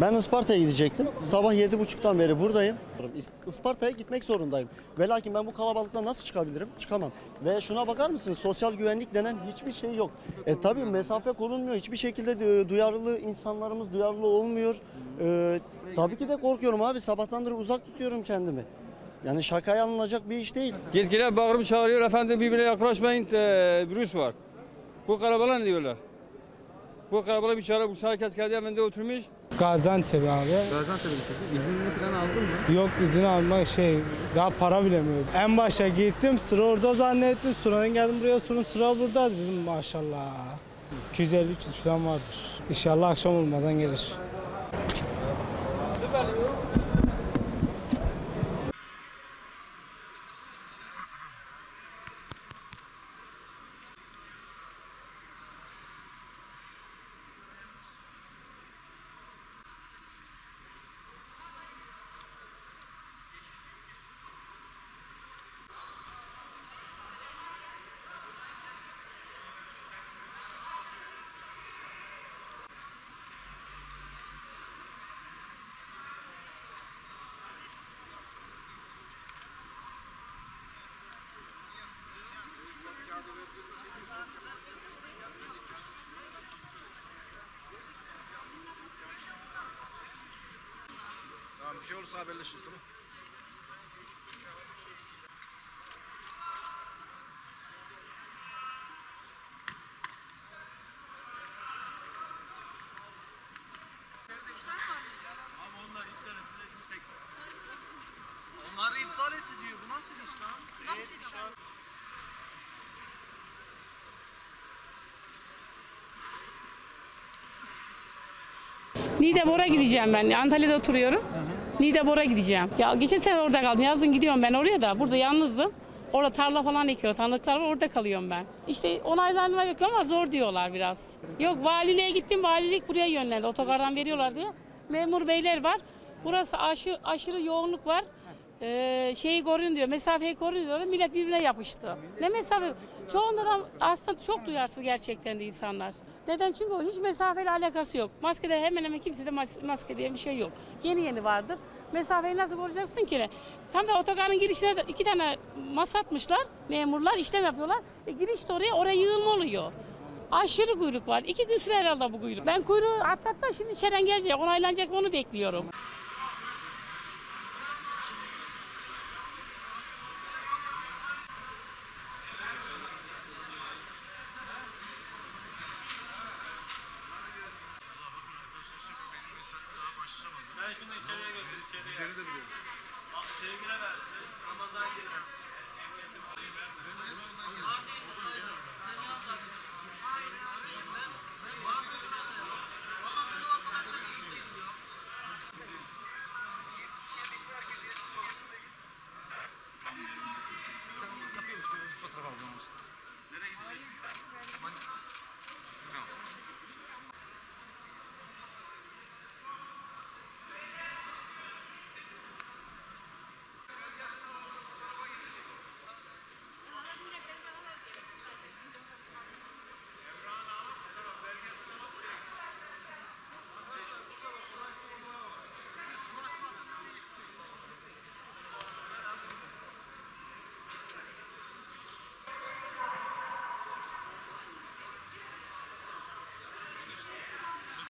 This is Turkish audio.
Ben Isparta'ya gidecektim. Sabah 7.30'dan beri buradayım. İs- Isparta'ya gitmek zorundayım. Ve lakin ben bu kalabalıktan nasıl çıkabilirim? Çıkamam. Ve şuna bakar mısınız? Sosyal güvenlik denen hiçbir şey yok. E tabii mesafe korunmuyor. Hiçbir şekilde e, duyarlı insanlarımız duyarlı olmuyor. E, tabii ki de korkuyorum abi. Sabahtandır uzak tutuyorum kendimi. Yani şakaya alınacak bir iş değil. Yetkililer bağırıp çağırıyor. Efendim birbirine yaklaşmayın. eee, virüs var. Bu karabalığa ne diyorlar? Bu karabalığa bir çare. Bu herkes kendi evinde oturmuş. Gaziantep abi. Gaziantep'e gideceksin. İzinini falan aldın mı? Yok izin almak şey daha para bilemiyorum. En başa gittim sıra orada zannettim. Sıradan geldim buraya sorun sıra burada dedim maşallah. 250-300 falan vardır. İnşallah akşam olmadan gelir. Bir şey olursa haberleşiriz tamam. Onları iptal etti diyor. Bu nasıl iş lan? Niğdebor'a gideceğim ben. Antalya'da oturuyorum. Niğdebor'a gideceğim. Ya geçen sene orada kaldım. Yazın gidiyorum ben oraya da. Burada yalnızım. Orada tarla falan ekiyor. Tanıdıklar var orada kalıyorum ben. İşte onaylanma bekliyorum ama zor diyorlar biraz. Yok valiliğe gittim. Valilik buraya yönlendi. Otogardan veriyorlar diye. Memur beyler var. Burası aşı, aşırı yoğunluk var. Ee, şeyi koruyun diyor. Mesafeyi koruyun diyor. Millet birbirine yapıştı. Ne mesafe? Çoğunda da aslında çok duyarsız gerçekten de insanlar. Neden? Çünkü o hiç mesafeyle alakası yok. Maskede hemen hemen kimsede mas- maske diye bir şey yok. Yeni yeni vardır. Mesafeyi nasıl koruyacaksın ki? Tam da otogarın girişine de iki tane masa atmışlar. Memurlar işlem yapıyorlar. E, girişte oraya oraya yığılma oluyor. Aşırı kuyruk var. İki gün sürer herhalde bu kuyruk. Ben kuyruğu atlattım şimdi içeriden gelecek. Onaylanacak onu bekliyorum. Sen şunu içeriye götür içeriye. İçeri de biliyorum. Bak içeri giremezsin. Ramazan girmez. Emniyetim. Ben de sonuna girdim.